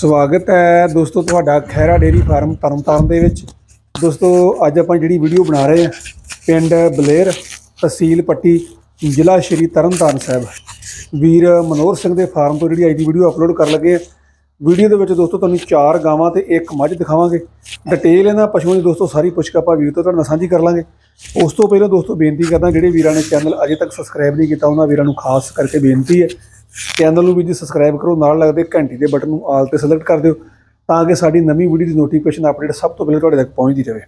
ਸਵਾਗਤ ਹੈ ਦੋਸਤੋ ਤੁਹਾਡਾ ਖੈਰਾ ਡੇਰੀ ਫਾਰਮ ਤਰਨਤਾਰਨ ਦੇ ਵਿੱਚ। ਦੋਸਤੋ, ਅੱਜ ਆਪਾਂ ਜਿਹੜੀ ਵੀਡੀਓ ਬਣਾ ਰਹੇ ਹਾਂ, ਪਿੰਡ ਬਲੇਰ ਤਹਿਸੀਲ ਪੱਟੀ, ਜ਼ਿਲ੍ਹਾ ਸ਼੍ਰੀ ਤਰਨਤਾਰਨ ਸਾਹਿਬ। ਵੀਰ ਮਨੋਹਰ ਸਿੰਘ ਦੇ ਫਾਰਮ ਤੋਂ ਜਿਹੜੀ ਅੱਜ ਦੀ ਵੀਡੀਓ ਅਪਲੋਡ ਕਰਨ ਲੱਗੇ ਆ ਵੀਡੀਓ ਦੇ ਵਿੱਚ ਦੋਸਤੋ ਤੁਹਾਨੂੰ ਚਾਰ ਗਾਵਾਂ ਤੇ ਇੱਕ ਮੱਝ ਦਿਖਾਵਾਂਗੇ। ਡਿਟੇਲ ਇਹਨਾਂ ਪਸ਼ੂਆਂ ਦੀ ਦੋਸਤੋ ਸਾਰੀ ਪੁੱਛ ਕੇ ਆਪਾਂ ਵੀਰ ਤੋਂ ਤੁਹਾਡੇ ਨਾਲ ਸਾਂਝੀ ਕਰ ਲਾਂਗੇ। ਉਸ ਤੋਂ ਪਹਿਲਾਂ ਦੋਸਤੋ ਬੇਨਤੀ ਕਰਦਾ, ਜਿਹੜੇ ਵੀਰਾਂ ਨੇ ਚੈਨਲ ਅਜੇ ਤੱਕ ਸਬਸਕ੍ਰਾਈਬ ਨਹੀਂ ਕੀਤਾ, ਉਹਨਾਂ ਵੀਰਾਂ ਨੂੰ ਖਾਸ ਕਰਕੇ ਬੇਨਤੀ ਹੈ ਚੈਨਲ ਨੂੰ ਵੀ ਜੀ ਸਬਸਕ੍ਰਾਈਬ ਕਰੋ, ਨਾਲ ਲੱਗਦੇ ਘੰਟੀ ਦੇ ਬਟਨ ਨੂੰ ਆਲ ਤੇ ਸਿਲੈਕਟ ਕਰ ਦਿਓ ਤਾਂ ਕਿ ਸਾਡੀ ਨਵੀਂ ਵੀਡੀਓ ਦੀ ਨੋਟੀਫਿਕੇਸ਼ਨ ਅਪਡੇਟ ਸਭ ਤੋਂ ਪਹਿਲਾਂ ਤੁਹਾਡੇ ਤੱਕ ਪਹੁੰਚਦੀ ਰਹੇ।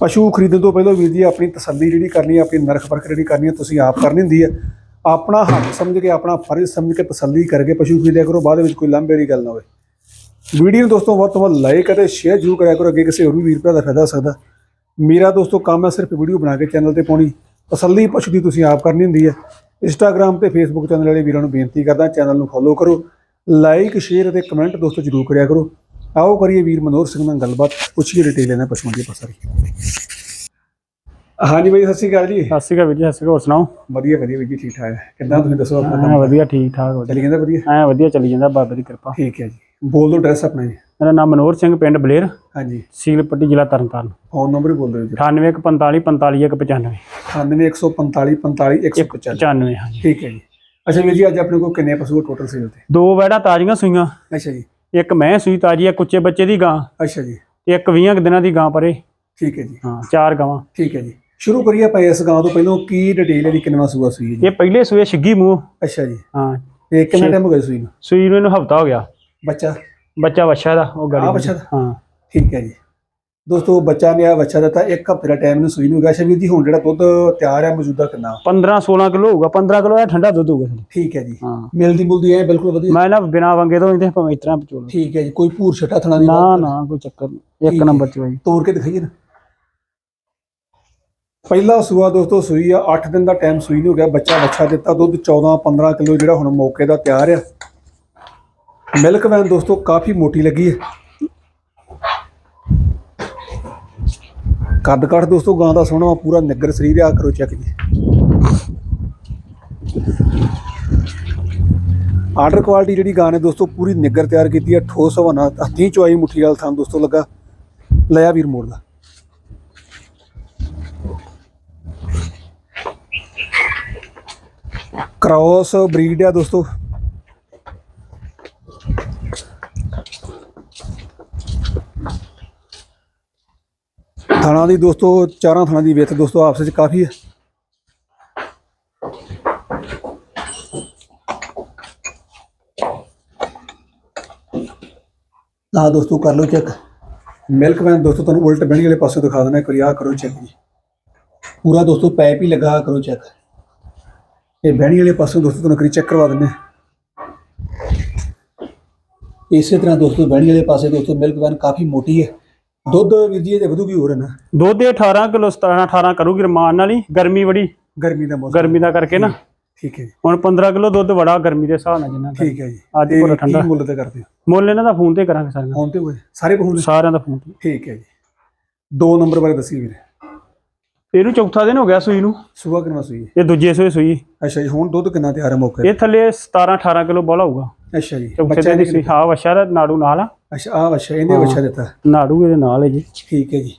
ਪਸ਼ੂ ਖਰੀਦਣ ਤੋਂ ਪਹਿਲਾਂ ਵੀਰ ਜੀ, ਆਪਣੀ ਤਸੱਲੀ ਜਿਹੜੀ ਕਰਨੀ ਹੈ, ਆਪਣੀ ਨਰਖ ਪਰਖ ਜਿਹੜੀ ਕਰਨੀ ਹੈ, ਤੁਸੀਂ ਆਪ ਕਰਨੀ ਹੁੰਦੀ ਹੈ। ਆਪਣਾ ਹੱਕ ਸਮਝ ਕੇ, ਆਪਣਾ ਫਰਜ਼ ਸਮਝ ਕੇ ਤਸੱਲੀ ਕਰਕੇ ਪਸ਼ੂ ਖਰੀਦਿਆ ਕਰੋ, ਬਾਅਦ ਵਿੱਚ ਕੋਈ ਲੰਬੇ ਵਾਲੀ ਗੱਲ ਨਾ ਹੋਵੇ। ਵੀਡੀਓ ਨੂੰ ਦੋਸਤੋ ਵੱਧ ਤੋਂ ਵੱਧ ਲਾਈਕ ਅਤੇ ਸ਼ੇਅਰ ਜ਼ਰੂਰ ਕਰਿਆ ਕਰੋ, ਅੱਗੇ ਕਿਸੇ ਹੋਰ ਵੀ ਵੀਰ ਭਰਾ ਦਾ ਫਾਇਦਾ ਹੋ ਸਕਦਾ। ਮੇਰਾ ਦੋਸਤੋ ਕੰਮ ਹੈ ਸਿਰਫ ਵੀਡੀਓ ਬਣਾ ਕੇ ਚੈਨਲ ਤੇ ਪਾਉਣੀ। ਤਸੱਲੀ ਪਸ਼ੂ ਦੀ ਤੁਸੀਂ ਆਪ ਕਰਨੀ ਹੁੰਦੀ ਹੈ। ਇੰਸਟਾਗ੍ਰam ਤੇ ਫੇਸਬੁੱਕ ਚੈਨਲ ਵਾਲੇ ਵੀਰਾਂ ਨੂੰ ਬੇਨਤੀ ਕਰਦਾ ਚੈਨਲ ਨੂੰ ਫੋਲੋ ਕਰੋ ਲਾਈਕ ਸ਼ੇਅਰ ਅਤੇ ਕਮੈਂਟ ਦੋਸਤੋ ਜ਼ਰੂਰ ਕਰਿਆ ਕਰੋ। ਆਓ ਕਰੀਏ ਵੀਰ ਮਨੋਹਰ ਸਿੰਘ ਨਾਲ ਗੱਲਬਾਤ ਪੁੱਛੀਏ ਡਿਟੇਲ ਇਹਨਾਂ ਪਸ਼ੂਆਂ ਦੀ ਪਸਾਰੀ ਹਾਂਜੀ ਬਾਈ ਸਤਿ ਸ਼੍ਰੀ ਅਕਾਲ ਜੀ। ਸਤਿ ਸ਼੍ਰੀ ਅਕਾਲ ਵੀਰ ਜੀ ਸਤਿ ਸ਼੍ਰੀ ਅਕਾਲ ਹੋਰ ਸੁਣਾਓ? ਵਧੀਆ ਵਧੀਆ ਵੀਰ ਜੀ ਠੀਕ ਠਾਕ। ਹੈ ਕਿੱਦਾਂ ਤੁਸੀਂ ਦੱਸੋ ਆਪਣਾ ਕੰਮ? ਵਧੀਆ ਠੀਕ ਠਾਕ ਵਧੀਆ ਚੱਲੀ ਜਾਂਦਾ ਵਧੀਆ? ਐ ਵਧੀਆ ਚੱਲੀ ਜਾਂਦਾ ਬਾਬੇ ਦੀ ਕਿਰਪਾ। ਠੀਕ ਹੈ ਜੀ। ਬੋਲ ਦਿਓ ਐਡਰੈਸ ਆਪਣਾ ਜੀ। ਮੇਰਾ ਨਾਮ ਮਨੋਹਰ ਸਿੰਘ ਪਿੰਡ ਬਲੇਰ। ਹਾਂਜੀ। ਸੀਲ ਪੱਟੀ ਜ਼ਿਲ੍ਹਾ ਤਰਨਤਾਰਨ। ਫੋਨ ਨੰਬਰ ਹੀ ਬੋਲ ਦਿਓ ਜੀ। 9845 45195 9145 45 195 95 ਹਾਂਜੀ। ਠੀਕ ਹੈ ਜੀ। ਅੱਛਾ ਵੀਰ ਜੀ ਅੱਜ ਆਪਣੇ ਕੋਲ ਕਿੰਨੇ ਪਸ਼ੂ ਟੋਟਲ ਸੇਲ ਤੇ? ਦੋ ਵੈੜਾ ਤਾਜ਼ੀਆਂ ਸੂਈਆਂ। ਅੱਛਾ ਜੀ। ਇੱਕ ਮੈਂ ਸੂਈ ਤਾਜੀ ਆ ਕੁੱਚੇ ਬੱਚੇ ਦੀ ਗਾਂ। ਅੱਛਾ ਜੀ। ਤੇ ਇੱਕ 20 ਕੁ ਦਿਨਾਂ ਦੀ ਗਾਂ ਪਰੇ। ਠੀਕ ਹੈ ਜੀ। ਹਾਂ ਚਾਰ ਗਾਵਾਂ। ਠੀਕ ਹੈ ਜੀ। ਸ਼ੁਰੂ ਕਰੀਏ ਆਪਾਂ ਇਸ ਗਾਂ ਤੋਂ ਪਹਿਲਾਂ ਕੀ ਡਿਟੇਲ ਹੈ ਦੀ ਕਿੰਨਵਾ ਸੂਆ ਸੂਈ ਹੈ ਜੀ? ਇਹ ਪਹਿਲੇ ਸੂਏ ਛਿੱਗੀ ਮੂੰਹ। ਅੱਛਾ ਜੀ। ਹਾਂ। ਤੇ ਕਿੰਨਾ ਟਾਈਮ ਹੋ ਗਿਆ ਸੂਈ ਨੂੰ? ਸੂਈ ਨੂੰ ਇਹਨੂੰ ਹਫਤਾ ਹੋ ਗਿਆ। ਬੱਚਾ? ਬੱਚਾ ਵੱਛਾ ਦਾ ਉਹ ਗਾੜੀ ਵੱਛਾ ਦਾ? ਹਾਂ। ਠੀਕ ਹੈ ਜੀ। ਦੋਸਤੋ ਬੱਚਾ ਨੇ ਆ ਬੱਚਾ ਦਿੱਤਾ ਇੱਕ ਹਫ਼ਤੇ ਦਾ ਟਾਈਮ ਨੂੰ ਸੂਈ ਨੂੰ ਗਿਆ। ਅੱਛਾ ਵੀਰ ਜੀ ਹੁਣ ਜਿਹੜਾ ਦੁੱਧ ਤਿਆਰ ਹੈ ਮੌਜੂਦਾ ਕਿੰਨਾ? 15 16 ਕਿਲੋ ਹੋਊਗਾ। 15 ਕਿਲੋ ਇਹ ਠੰਡਾ ਦੁੱਧ ਹੋਊਗਾ ਠੀਕ ਹੈ ਜੀ। ਹਾਂ। ਮਿਲਦੀ ਮੁਲਦੀ ਐ ਬਿਲਕੁਲ ਵਧੀਆ। ਮੈਂ ਨਾ ਬਿਨਾ ਵੰਗੇ ਤੋਂ ਇਹਦੇ ਭਾਵੇਂ ਇਸ ਤਰ੍ਹਾਂ ਪਚੋਲ ਠੀਕ ਹੈ ਜੀ ਕੋਈ ਭੂਰ ਛਟਾ ਥਣਾ ਦੀ ਨਾ? ਨਾ ਕੋਈ ਚੱਕਰ ਨਹੀਂ। ਠੀਕ ਇੱਕ ਹੈ। ਨੰਬਰ ਚ ਬਾਈ। ਤੋੜ ਕੇ ਦਿਖਾਈਏ ਨਾ। ਪਹਿਲਾ ਸੂਆ ਦੋਸਤੋ ਸੂਈ ਆ 8 ਦਿਨ ਦਾ ਟਾਈਮ ਸੂਈ ਨੂੰ ਗਿਆ। ਬੱਚਾ ਬੱਚਾ ਦਿੱਤਾ ਦੁੱਧ 14 15 ਕਿਲੋ ਜਿਹੜਾ ਹੁਣ ਮੌਕੇ ਦਾ ਤਿਆਰ ਆ। ਮਿਲਕ ਵੈਨ ਦੋਸਤੋ ਕਾਫੀ ਮੋਟੀ ਲੱਗੀ ਹੈ। ਕੱਦ ਕਾਠ ਦੋਸਤੋ, ਗਾਂ ਦਾ ਸੋਹਣਾ ਪੂਰਾ ਨਿੱਗਰ ਸਰੀਰ ਆ, ਕਰੋ ਚੈੱਕ ਜੀ। ਆਰਡਰ ਕੁਆਲਿਟੀ ਜਿਹੜੀ ਗਾਂ ਨੇ ਦੋਸਤੋ, ਪੂਰੀ ਨਿੱਗਰ ਤਿਆਰ ਕੀਤੀ ਹੈ ਠੋਸ ਹਵਾਨਾ, ਹੱਥੀਂ ਚੁਆਈ ਮੁੱਠੀ ਵਾਲ ਥਾਂ ਦੋਸਤੋ ਲੱਗਾ। ਲਿਆ ਵੀਰ ਮੋੜ ਦਾ ਕ੍ਰਾਸ ਬਰੀਡ ਆ ਦੋਸਤੋ ਥਾਣਾ ਦੀ ਦੋਸਤੋ ਚਾਰਾਂ ਥਾਣਾ ਦੀ ਵਿੱਥ ਦੋਸਤੋ ਆਪਸ ਵਿੱਚ ਕਾਫੀ ਹੈ। ਆ ਦੋਸਤੋ ਕਰ ਲਓ ਚੈੱਕ ਮਿਲਕ ਵੈਨ ਦੋਸਤੋ ਤੁਹਾਨੂੰ ਉਲਟ ਬਹਿਣੀ ਵਾਲੇ ਪਾਸੇ ਦਿਖਾ ਦੇਣਾ ਇੱਕ ਵਾਰੀ ਆਹ ਕਰੋ ਚੈੱਕ ਜੀ। ਪੂਰਾ ਦੋਸਤੋ ਪੈਪ ਹੀ ਲਗਾ ਕਰੋ ਚੈੱਕ ਇਹ ਬਹਿਣੀ ਵਾਲੇ ਪਾਸੇ ਦੋਸਤੋ ਤੁਹਾਨੂੰ ਕਰੀ ਚੈੱਕ ਕਰਵਾ ਦਿੰਦੇ। ਇਸੇ ਤਰ੍ਹਾਂ ਦੋਸਤੋ ਬਹਿਣੀ ਵਾਲੇ ਪਾਸੇ ਦੋਸਤੋ ਮਿਲਕ ਵੈਨ ਕਾਫੀ ਮੋਟੀ ਹੈ। ਦੁੱਧ ਵੀਰ ਜੀ ਇਹਦੇ ਵਧੂਗੀ ਹੋਰ ਹੈ ਨਾ। ਦੁੱਧ ਇਹ 18 ਕਿਲੋ 17 18 ਕਰੂਗੀ ਰਮਾਨ ਨਾਲ ਹੀ ਗਰਮੀ ਬੜੀ। ਗਰਮੀ ਦਾ ਮੌਸਮ। ਗਰਮੀ ਦਾ ਕਰਕੇ ਨਾ। ਠੀਕ ਹੈ ਜੀ। ਹੁਣ 15 ਕਿਲੋ ਦੁੱਧ ਬੜਾ ਗਰਮੀ ਦੇ ਹਿਸਾਬ ਨਾਲ ਜਿੰਨਾ ਠੀਕ ਹੈ ਜੀ। ਅੱਜ ਪੂਰਾ ਠੰਡਾ। ਮੁੱਲ ਤੇ ਕਰਦੇ ਮੁੱਲ ਇਹਨਾਂ ਦਾ ਫੋਨ ਤੇ ਕਰਾਂਗੇ ਸਾਰਿਆਂ ਫੋਨ ਤੇ ਹੋਏ। ਸਾਰੇ ਫੋਨ ਸਾਰਿਆਂ ਦਾ ਫੋਨ ਤੇ। ਠੀਕ ਹੈ ਜੀ। ਦੋ ਨੰਬਰ ਬਾਰੇ ਦੱਸੀ ਵੀਰੇ। ਇਹਨੂੰ ਚੌਥਾ ਦਿਨ ਹੋ ਗਿਆ ਸੂਈ ਨੂੰ। ਸੁਬਾ ਕਿੰਨਾ ਸੂਈ? ਇਹ ਦੂਜੇ ਸੂਏ ਸੂਈ। ਅੱਛਾ ਜੀ ਹੁਣ ਦੁੱਧ ਕਿੰਨਾ ਤਿਆਰ ਹੈ ਮੌਕੇ? ਇਹ ਥੱਲੇ 17 18 ਕਿਲੋ ਬੋਲਾ ਹੋਊਗਾ ਅੱਛਾ ਜੀ। ਬੱਚਾ ਦੀ ਸੂਈ। ਹਾਂ ਦਾ ਨਾੜੂ ਨਾਲ ਆ। ਅੱਛਾ ਆ ਅੱਛਾ ਇਹਨੇ ਬੱਚਾ ਦਿੱਤਾ। ਨਾੜੂ ਇਹਦੇ ਨਾਲ ਹੈ ਜੀ। ਠੀਕ ਹੈ ਜੀ।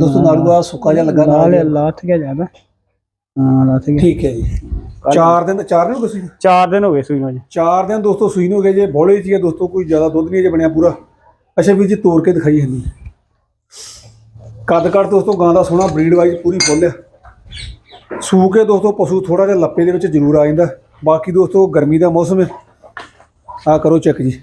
ਦੋਸਤੋ ਨਾੜੂ ਆ ਸੁੱਕਾ ਜਿਹਾ ਲੱਗਾ ਨਾਲ ਲਾਥ ਗਿਆ ਜ਼ਿਆਦਾ ਹਾਂ ਲਾਥ ਗਿਆ। ਠੀਕ ਹੈ ਜੀ। ਚਾਰ ਦਿਨ ਚਾਰ ਦਿਨ ਹੋ ਗਏ ਸੂਈ? ਚਾਰ ਦਿਨ ਹੋ ਗਏ ਸੂਈ ਨੂੰ ਅੱਜ ਚਾਰ ਦਿਨ ਦੋਸਤੋ ਸੂਈ ਨੂੰ ਹੋ ਗਏ ਜੇ ਬੋਲੇ ਆ ਦੋਸਤੋ ਕੋਈ ਜ਼ਿਆਦਾ ਦੁੱਧ ਨਹੀਂ ਜੇ ਬਣਿਆ ਪੂਰਾ। ਅੱਛਾ ਵੀਰ ਜੀ ਤੋੜ ਕੇ ਦਿਖਾਈ ਹੰਨੀ ਕੱਦ ਕੱਦ ਦੋਸਤੋ ਗਾਂ ਦਾ ਸੋਹਣਾ ਬਰੀਡ ਵਾਈਜ਼ ਪੂਰੀ ਫੁੱਲ ਆ। ਸੂ ਕੇ ਦੋਸਤੋ ਪਸ਼ੂ ਥੋੜਾ ਜਿਹਾ ਲੱਪੇ ਦੇ ਵਿੱਚ ਜ਼ਰੂਰ ਆ ਜਾਂਦਾ। ਬਾਕੀ ਦੋਸਤੋ ਗਰਮੀ ਦਾ ਮੌਸਮ ਹੈ ਆ ਕਰੋ ਚੈੱਕ ਜੀ।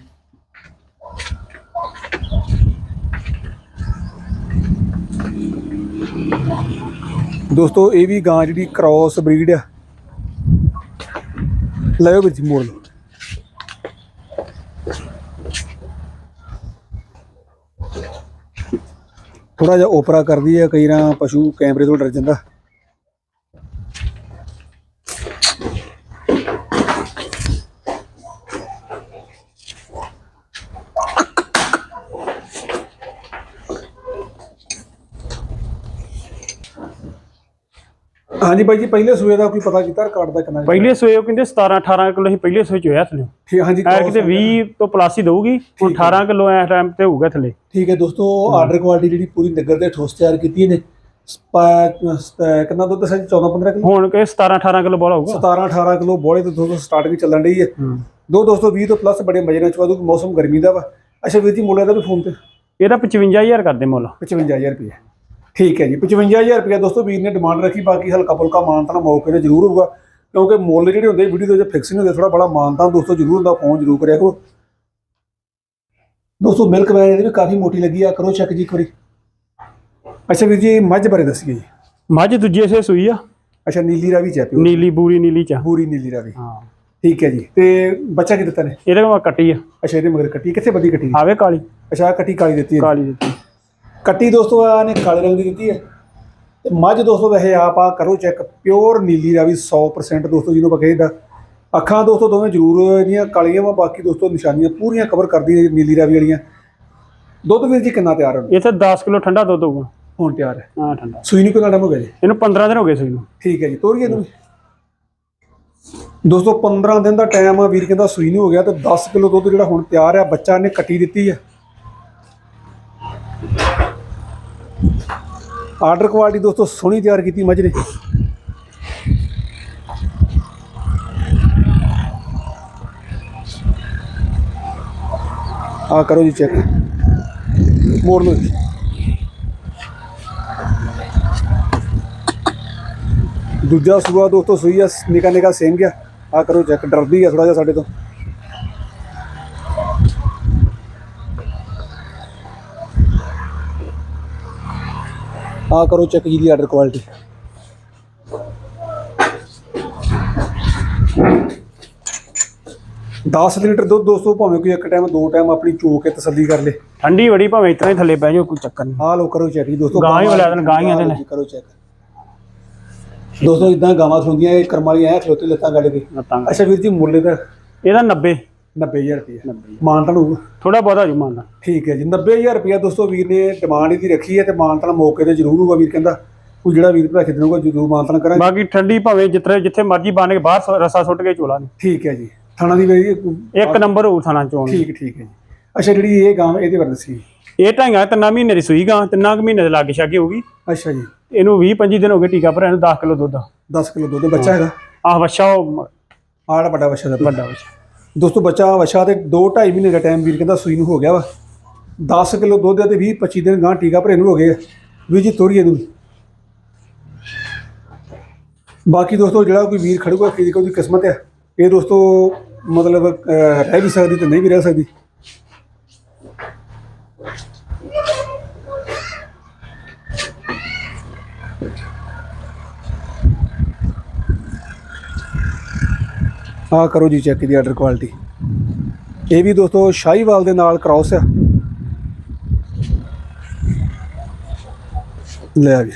ਦੋਸਤੋ, ਇਹ ਵੀ ਗਾਂ ਜਿਹੜੀ ਕ੍ਰਾਸ ਬਰੀਡ ਆ। ਲਿਓ ਵਿੱਚ ਮੋੜ ਲਓ। ਥੋੜਾ ਜਿਹਾ ਓਪਰਾ ਕਰਦੀ ਹੈ ਕਈ ਰਾਂ ਪਸ਼ੂ ਕੈਮਰੇ ਤੋਂ ਡਰ ਜਾਂਦਾ। ਹਾਂਜੀ ਬਾਈ ਜੀ ਪਹਿਲੇ ਸੂਏ ਦਾ ਕੋਈ ਪਤਾ ਕੀਤਾ ਰਿਕਾਰਡ ਦਾ ਕਿੰਨਾ ਪਹਿਲੇ ਸੋਏ ਉਹ ਕਹਿੰਦੇ 17 18 ਕਿਲੋ ਹੀ ਪਹਿਲੇ ਸੋਏ ਚ ਹੋਇਆ ਥੱਲੇ। ਠੀਕ ਹਾਂਜੀ ਐ ਕਿਤੇ 20 ਤੋਂ ਪਲੱਸ ਹੀ ਦਊਗੀ ਹੁਣ 18 ਕਿਲੋ ਐ ਟਾਈਮ ਤੇ ਹੋਊਗਾ ਥੱਲੇ। ਠੀਕ ਹੈ ਦੋਸਤੋ ਆਰਡਰ ਕੁਆਲਿਟੀ ਜਿਹੜੀ ਪੂਰੀ ਨਗਰ ਦੇ ਠੋਸ ਤਿਆਰ ਕੀਤੀ ਨੇ ਕਿੰਨਾ ਦੁੱਧ ਦੱਸਿਆ ਜੀ? 14 15 ਕਿਲੋ? ਹੁਣ ਕਿ 17 18 ਕਿਲੋ ਬੋਲਾ ਹੋਊਗਾ। 17 18 ਕਿਲੋ ਬੋਲੇ ਤੋਂ ਦੋਸਤੋ ਸਟਾਰਟਿੰਗ ਚੱਲਣ ਰਹੀ ਹੈ। ਹੂੰ। ਦੋ ਦੋਸਤੋ 20 ਤੋਂ ਪਲੱਸ ਬੜੇ ਮਜੇ ਨਾਲ ਚਵਾ ਦੂ ਮੌਸਮ ਗਰਮੀ ਦਾ ਵਾ। ਅੱਛਾ ਵੀਰ ਜੀ ਮੁੱਲ ਇਹਦਾ ਵੀ ਫੋਨ ਤੇ? ਇਹਦਾ 55000 ਕਰਦੇ ਮੁੱਲ। 55000 ਰੁਪਏ। ਠੀਕ ਹੈ ਜੀ 55000 ਰੁਪਏ ਦੋਸਤੋ ਵੀਰ ਨੇ ਡਿਮਾਂਡ ਰੱਖੀ ਬਾਕੀ ਹਲਕਾ ਫੁਲਕਾ ਮਾਨਤਾਨ ਮੌਕੇ ਤੇ ਜ਼ਰੂਰ ਹੋਊਗਾ ਕਿਉਂਕਿ ਮੁੱਲ ਜਿਹੜੇ ਹੁੰਦੇ ਵੀਡੀਓ ਦੇ ਵਿੱਚ ਫਿਕਸ ਨਹੀਂ ਹੁੰਦੇ ਥੋੜਾ ਬੜਾ ਮਾਨਤਾਨ ਦੋਸਤੋ ਜ਼ਰੂਰ ਹੁੰਦਾ ਫੋਨ ਜ਼ਰੂਰ ਕਰਿਆ ਕਰੋ। ਦੋਸਤੋ ਮਿਲਕ ਵੈਨ ਇਹਦੀ ਵੀ ਕਾਫੀ ਮੋਟੀ ਲੱਗੀ ਆ ਕਰੋ ਚੈੱਕ ਜੀ ਇੱਕ ਵਾਰੀ। ਅੱਛਾ ਵੀਰ ਜੀ ਮੱਝ ਬਾਰੇ ਦੱਸੀਏ ਜੀ। ਮੱਝ ਦੂਜੇ ਸੇ ਸੂਈ ਆ। ਅੱਛਾ ਨੀਲੀ ਰਾਵੀ ਚੈਪੀ ਨੀਲੀ ਬੂਰੀ ਨੀਲੀ ਚ ਪੂਰੀ ਨੀਲੀ ਰਾਵੀ। ਹਾਂ। ਠੀਕ ਹੈ ਜੀ ਤੇ ਬੱਚਾ ਕੀ ਦਿੱਤਾ ਨੇ? ਇਹਦੇ ਕੋਲ ਕੱਟੀ ਆ। ਅੱਛਾ ਇਹਦੇ ਮਗਰ ਕੱਟੀ ਕਿੱਥੇ ਵੱਡੀ ਕੱਟੀ? ਆਵੇ ਕਾਲੀ। ਅੱਛਾ ਆਹ ਕੱਟੀ ਕਾਲੀ ਦਿੱਤੀ ਹੈ ਕਾਲੀ ਦਿੱਤੀ। ਕੱਟੀ ਦੋਸਤੋ ਆ ਨੇ ਕਾਲੇ ਰੰਗ ਦੀ ਦਿੱਤੀ ਹੈ। ਤੇ ਮੱਝ ਦੋਸਤੋ ਵੈਸੇ ਆਪ ਆ ਕਰੋ ਚੈੱਕ। ਪਿਓਰ ਨੀਲੀ ਰਾਵੀ 100% ਦੋਸਤੋ ਜਿਹਨੂੰ ਆਪਾਂ ਕਹਿੰਦਾ ਅੱਖਾਂ ਦੋਸਤੋ ਦੋਵੇਂ ਜ਼ਰੂਰ ਇਹਦੀਆਂ ਕਾਲੀਆਂ ਵਾ ਬਾਕੀ ਦੋਸਤੋ ਨਿਸ਼ਾਨੀਆਂ ਪੂਰੀਆਂ ਕਵਰ ਕਰਦੀ ਨੀਲੀ ਰਾਵੀ ਵਾਲੀਆਂ। ਦੁੱਧ ਵੀਰ ਜੀ ਕਿੰਨਾ ਤਿਆਰ ਹੋਣਾ ਇੱਥੇ 10 ਕਿਲੋ ਠੰਡਾ ਦੁੱਧ ਹੋਊਗਾ। ਹੁਣ ਤਿਆਰ ਹੈ। ਹਾਂ ਠੰਡਾ। ਸੂਈ ਨੂੰ ਕਿੰਨਾ ਟਾਈਮ ਹੋ ਗਿਆ ਜੀ? ਇਹਨੂੰ 15 ਦਿਨ ਹੋ ਗਏ ਸੂਈ ਨੂੰ। ਠੀਕ ਹੈ ਜੀ ਤੋਰੀਏ ਨੂੰ ਦੋਸਤੋ 15 ਦਿਨ ਦਾ ਟਾਈਮ ਆ ਵੀਰ ਕਹਿੰਦਾ ਸੂਈ ਨਹੀਂ ਹੋ ਗਿਆ ਤੇ 10 ਕਿਲੋ ਦੁੱਧ ਜਿਹੜਾ ਹੁਣ ਤਿਆਰ ਆ ਬੱਚਾ ਨੇ ਕੱਟੀ ਦਿੱਤੀ ਆ। ਆਰਡਰ ਕੁਆਲਿਟੀ ਦੋਸਤੋ ਸੋਹਣੀ ਤਿਆਰ ਕੀਤੀ ਮੱਝ ਨੇ। ਆ ਕਰੋ ਜੀ ਚੈੱਕ ਮੋੜ ਲਓ ਜੀ ਦੂਜਾ ਸੂਆ ਦੋਸਤੋ ਸੂਈ ਆ, ਨਿਕਾ ਨਿਕਾ ਸੇਮ ਗਿਆ ਆ ਕਰੋ ਚੈੱਕ ਡਰਦੀ ਆ ਥੋੜਾ ਜਿਹਾ ਸਾਡੇ ਤੋਂ। ਆ ਕਰੋ ਚੈੱਕ ਜੀ ਦੀ ਆਰਡਰ ਕੁਆਲਿਟੀ ਦਸ ਲੀਟਰ ਦੁੱਧ ਦੋਸਤੋ ਭਾਵੇਂ ਕੋਈ ਇੱਕ ਟਾਈਮ ਦੋ ਟਾਈਮ ਆਪਣੀ ਚੋ ਕੇ ਤਸੱਲੀ ਕਰ ਲੇ। ਠੰਡੀ ਬੜੀ ਭਾਵੇਂ ਇਤਨਾ ਹੀ ਥੱਲੇ ਬਹਿ ਜਾਓ ਕੋਈ ਚੱਕਰ ਨਹੀਂ। ਆ ਲੋ ਕਰੋ ਚੈੱਕ ਜੀ ਦੋਸਤੋ ਗਾਂ ਹੀ ਵਾਲਾ ਗਾਂ ਹੀ ਆਂਦੇ ਨੇ। ਕਰੋ ਚੈੱਕ। ਦੋਸਤੋ ਇਦਾਂ ਗਾਵਾਂ ਸੁਣਦੀਆਂ ਇਹ ਕਰਮ ਵਾਲੀਆਂ ਐ ਖਲੋਤੇ ਲੱਤਾਂ ਗੱਡ ਕੇ। ਅੱਛਾ ਵੀਰ ਜੀ ਮੁੱਲ ਦਾ ਇਹਦਾ 90 90000 ਰੁਪਏ ਮਾਨਤਨ ਹੋਊਗਾ ਥੋੜਾ ਬਹੁਤਾ ਜੂ ਮੰਨਦਾ ਠੀਕ ਹੈ ਜੀ 90000 ਰੁਪਏ ਦੋਸਤੋ ਵੀਰ ਨੇ ਡਿਮਾਂਡ ਇਹਦੀ ਰੱਖੀ ਹੈ ਤੇ ਮਾਨਤਨ ਮੌਕੇ ਤੇ ਜ਼ਰੂਰ ਹੋਊਗਾ ਵੀਰ ਕਹਿੰਦਾ। ਕੋਈ ਜਿਹੜਾ ਵੀਰ ਭਰਾ ਖਿੱਦਣੂਗਾ ਜ਼ਰੂਰ ਮਾਨਤਨ ਕਰਾਂਗੇ। ਬਾਕੀ ਠੰਡੀ ਭਾਵੇਂ ਜਿੱਥੇ ਜਿੱਥੇ ਮਰਜ਼ੀ ਬਣ ਕੇ ਬਾਹਰ ਸ- ਰਸਾ ਸੁੱਟ ਕੇ ਚੋਲਾ ਨਹੀਂ ਠੀਕ ਹੈ ਜੀ ਥਾਣਾ ਦੀ ਵੀ ਇੱਕ ਨੰਬਰ ਹੋਊ ਥਾਣਾ ਚੋਣ ਠੀਕ ਠੀਕ ਹੈ ਜੀ। ਅੱਛਾ ਜਿਹੜੀ ਇਹ ਗਾਂ ਇਹਦੇ ਬਾਰੇ ਦੱਸੀ। ਇਹ ਢਾਈਆਂ ਤਿੰਨਾਂ ਮਹੀਨੇ ਦੀ ਸੂਈ ਗਾਂ ਤਿੰਨਾਂ ਕੁ ਮਹੀਨੇ ਦੇ ਲਾਗੇ ਛਾਗੇ ਹੋਊਗੀ। ਅੱਛਾ ਜੀ। ਇਹਨੂੰ 20 25 ਦਿਨ ਹੋ ਗਏ ਟੀਕਾ ਭਰਿਆ ਨੂੰ 10 ਕਿਲੋ ਦੁੱਧ। 10 ਕਿਲੋ ਦੁੱਧ ਬੱਚਾ ਹੈਗਾ ਆਹ ਵੱਛਾ ਉਹ ਆੜਾ ਵੱਡਾ ਬੱਚਾ ਦਾ ਵੱਡਾ ਵੱਛਾ ਦੋਸਤੋ ਬੱਚਾ ਵਛਾ ਤੇ 2 2.5 ਮਹੀਨੇ ਦਾ ਟਾਈਮ ਵੀਰ ਕਹਿੰਦਾ ਸੂਈ ਨੂੰ ਹੋ ਗਿਆ ਵਾ। 10 ਕਿਲੋ ਦੁੱਧ ਆ ਤੇ 20 25 ਦਿਨ ਗਾਂ ਟੀਕਾ ਭਰੇ ਨੂੰ ਹੋ ਗਏ ਆ। ਵੀਰ ਜੀ ਤੋਰੀਏ ਨੂੰ ਬਾਕੀ ਦੋਸਤੋ ਜਿਹੜਾ ਕੋਈ ਵੀਰ ਖੜੂਗਾ ਖਰੀਦ ਕੇ ਉਹਦੀ ਕਿਸਮਤ ਆ, ਇਹ ਦੋਸਤੋ ਮਤਲਬ ਰਹਿ ਵੀ ਸਕਦੀ ਤੇ ਨਹੀਂ ਵੀ ਰਹਿ ਸਕਦੀ। ਆ ਕਰੋ ਜੀ ਚੈੱਕ ਦੀ ਆਰਡਰ ਕੁਆਲਿਟੀ ਇਹ ਵੀ ਦੋਸਤੋ ਸ਼ਾਹੀਵਾਲ ਦੇ ਨਾਲ ਕ੍ਰਾਸ ਆ। ਲੈ ਆ ਜੀ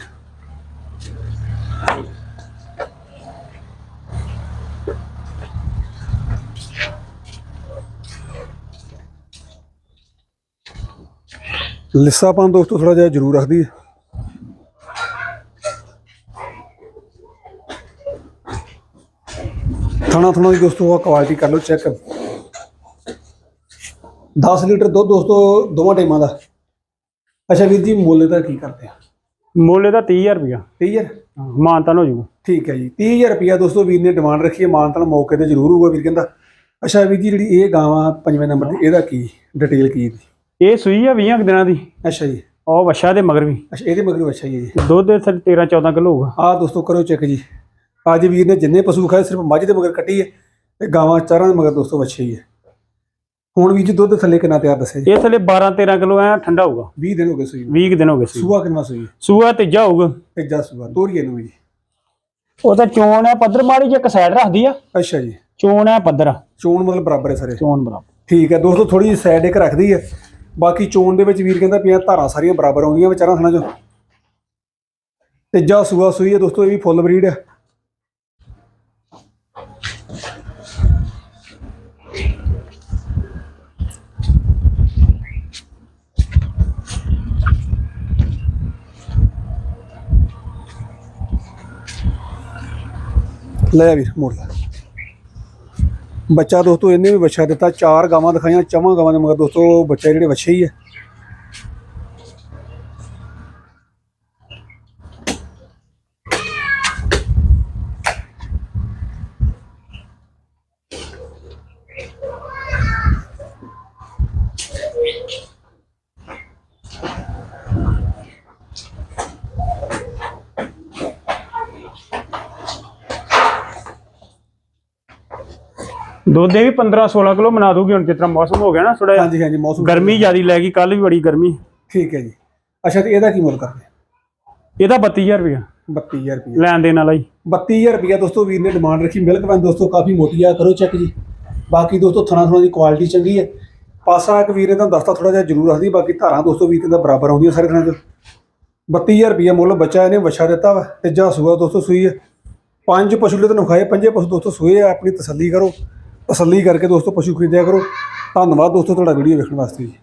ਲਿੱਸਾਪਨ ਦੋਸਤੋ ਥੋੜਾ ਜਿਹਾ ਜ਼ਰੂਰ ਰੱਖਦੀ ਹੈ ਥਾਣਾ ਥਾਣਾ ਦੀ ਦੋਸਤੋ ਆ ਕੁਆਲਿਟੀ ਕਰ ਲਓ ਚੈੱਕ 10 ਲੀਟਰ ਦੁੱਧ ਦੋਸਤੋ ਦੋਵਾਂ ਟਾਈਮਾਂ ਦਾ। ਅੱਛਾ ਵੀਰ ਜੀ ਮੁੱਲ ਦਾ ਕੀ ਕਰਦੇ ਆ? ਮੁੱਲ ਇਹਦਾ 30000 ਰੁਪਇਆ। 30000 ਮਾਨਤਾਨ ਹੋ ਜਾਊਗਾ। ਠੀਕ ਹੈ ਜੀ 30000 ਰੁਪਿਆ ਦੋਸਤੋ ਵੀਰ ਨੇ ਡਿਮਾਂਡ ਰੱਖੀ ਹੈ ਮਾਨਤਨ ਮੌਕੇ ਤੇ ਜ਼ਰੂਰ ਹੋਊਗਾ ਵੀਰ ਕਹਿੰਦਾ। ਅੱਛਾ ਵੀਰ ਜੀ ਜਿਹੜੀ ਇਹ ਗਾਂ ਆ ਪੰਜਵੇਂ ਨੰਬਰ ਤੇ ਇਹਦਾ ਕੀ ਡਿਟੇਲ ਕੀ ਇਹਦੀ ਇਹ ਸੂਈ ਆ 20 ਕੁ ਦਿਨਾਂ ਦੀ। ਅੱਛਾ ਜੀ। ਉਹ ਵੱਛਾ ਦੇ ਮਗਰ ਵੀ। ਅੱਛਾ ਇਹਦੇ ਮਗਰ ਅੱਛਾ ਜੀ। ਦੁੱਧ ਦੇ ਥੱਲੇ 13 14 ਕਿਲੋ ਹੋਊਗਾ। ਆਹ ਦੋਸਤੋ ਕਰੋ ਚੈੱਕ ਜੀ। ਅੱਜ ਵੀਰ ਨੇ ਜਿੰਨੇ ਪਸ਼ੂ ਖਾਏ ਸਿਰਫ ਮੱਝ ਦੇ ਮਗਰ ਕੱਟੀ ਹੈ ਤੇ ਗਾਵਾਂ ਚਾਰਾਂ ਦੇ ਮਗਰ ਦੋਸਤੋ ਵੱਛੇ ਹੀ ਹੈ। ਹੁਣ ਵੀਰ ਜੀ ਦੁੱਧ ਥੱਲੇ ਕਿੰਨਾ ਤਿਆਰ ਦੱਸਿਆ ਜੀ? ਇਹ ਥੱਲੇ 12 13 ਕਿਲੋ ਐ ਠੰਡਾ ਹੋਊਗਾ। 20 ਦਿਨ ਹੋ ਗਏ ਸੂਈ ਨੂੰ। 20 ਕੁ ਦਿਨ ਹੋ ਗਏ ਸੂਈ ਸੂਆ ਕਿੰਨਾ ਸੂਈ ਸੂਆ ਤੀਜਾ ਹੋਊਗਾ। ਤੀਜਾ ਸੂਆ ਤੋਰੀਏ ਨੂੰ ਜੀ। ਉਹ ਤਾਂ ਚੋਣ ਹੈ ਪੱਧਰ ਮਾੜੀ ਜੇ ਇੱਕ ਸਾਈਡ ਰੱਖਦੀ ਆ। ਅੱਛਾ ਜੀ। ਚੋਣ ਹੈ ਪੱਧਰ। ਆ, ਚੋਣ ਮਤਲਬ ਬਰਾਬਰ ਹੈ ਸਾਰੇ। ਚੋਣ ਬਰਾਬਰ। ਠੀਕ ਹੈ ਦੋਸਤੋ ਥੋੜੀ ਜਿਹੀ ਸਾਈਡ ਇੱਕ ਰੱਖਦੀ ਹੈ। ਬਾਕੀ ਚੋਣ ਦੇ ਵਿੱਚ ਵੀਰ ਕਹਿੰਦਾ ਪਿਆ ਧਾਰਾਂ ਸਾਰੀਆਂ ਬਰਾਬਰ ਆਉਂਦੀਆਂ ਵਿਚਾਰਾਂ ਥਣਾ ਚੋਂ। ਤੀਜਾ ਸੂਆ ਸੂਈ ਹੈ ਦੋਸਤੋ ਇਹ ਵੀ ਫੁੱਲ ਬਰੀਡ ਹੈ। ਲੈ ਵੀਰ, ਮੋੜ ਲੈ। ਬੱਚਾ ਦੋਸਤੋ, ਇਹਨੇ ਵੀ ਬੱਚਾ ਦਿੱਤਾ, ਚਾਰ ਗਾਵਾਂ ਦਿਖਾਈਆਂ, ਚਵਾਂ ਗਾਵਾਂ ਦੇ ਮਗਰ ਦੋਸਤੋ, ਬੱਚੇ ਜਿਹੜੇ ਵੱਛੇ ਹੀ ਹੈ ਦੁੱਧ ਇਹ ਵੀ 15 16 ਕਿਲੋ ਬਣਾ ਦੂਗੀ ਹੁਣ ਜਿਸ ਤਰ੍ਹਾਂ ਮੌਸਮ ਹੋ ਗਿਆ ਨਾ ਥੋੜਾ ਹਾਂਜੀ ਹਾਂਜੀ ਮੌਸਮ ਗਰਮੀ ਜ਼ਿਆਦੀ ਲੈ ਗਈ ਕੱਲ ਵੀ ਬੜੀ ਗਰਮੀ। ਠੀਕ ਹੈ ਜੀ। ਅੱਛਾ ਤੇ ਇਹਦਾ ਕੀ ਮੁੱਲ ਕਰਦੇ ਇਹਦਾ 32000 ਰੁਪਇਆ 32000 ਰੁਪਏ ਲੈਣ ਦੇਣ ਵਾਲਾ ਹੀ 32000 ਰੁਪਏ ਦੋਸਤੋ ਵੀਰ ਨੇ ਡਿਮਾਂਡ ਰੱਖੀ। ਮਿਲਕ ਵੈਨ ਦੋਸਤੋ ਕਾਫੀ ਮੋਟੀ ਆ ਕਰੋ ਚੈੱਕ ਜੀ। ਬਾਕੀ ਦੋਸਤੋ ਥਣਾ ਥਣਾ ਦੀ ਕੁਆਲਿਟੀ ਚੰਗੀ ਹੈ। ਪਾਸਾ ਇੱਕ ਵੀਰ ਨੇ ਤੁਹਾਨੂੰ ਦੱਸਤਾ ਥੋੜਾ ਜਿਹਾ ਜ਼ਰੂਰ ਰੱਖਦੀ ਬਾਕੀ ਧਾਰਾਂ ਦੋਸਤੋ ਵੀਰ ਦਾ ਬਰਾਬਰ ਆਉਂਦੀਆਂ ਸਾਰੇ ਥਣਾ 'ਚ 32000 ਰੁਪਏ ਮੁੱਲ ਬੱਚਾ ਇਹਨੇ ਵਛਾ ਦਿੱਤਾ ਵਾ ਤੀਜਾ ਸੂਆ ਦੋਸਤੋ ਸੂਈ ਹੈ। ਪੰਜ ਪਸ਼ੂ ਲੈ ਤੁਹਾਨੂੰ ਖਾਏ ਪੰਜੇ ਪਸ਼ੂ ਦੋਸਤੋ ਸੂਏ ਆ ਆਪਣੀ ਤਸੱਲੀ ਕਰੋ। ਤਸੱਲੀ ਕਰਕੇ ਦੋਸਤੋ ਪਸ਼ੂ ਖਰੀਦਿਆ ਕਰੋ। ਧੰਨਵਾਦ ਦੋਸਤੋ ਤੁਹਾਡਾ ਵੀਡੀਓ ਵੇਖਣ ਵਾਸਤੇ ਜੀ।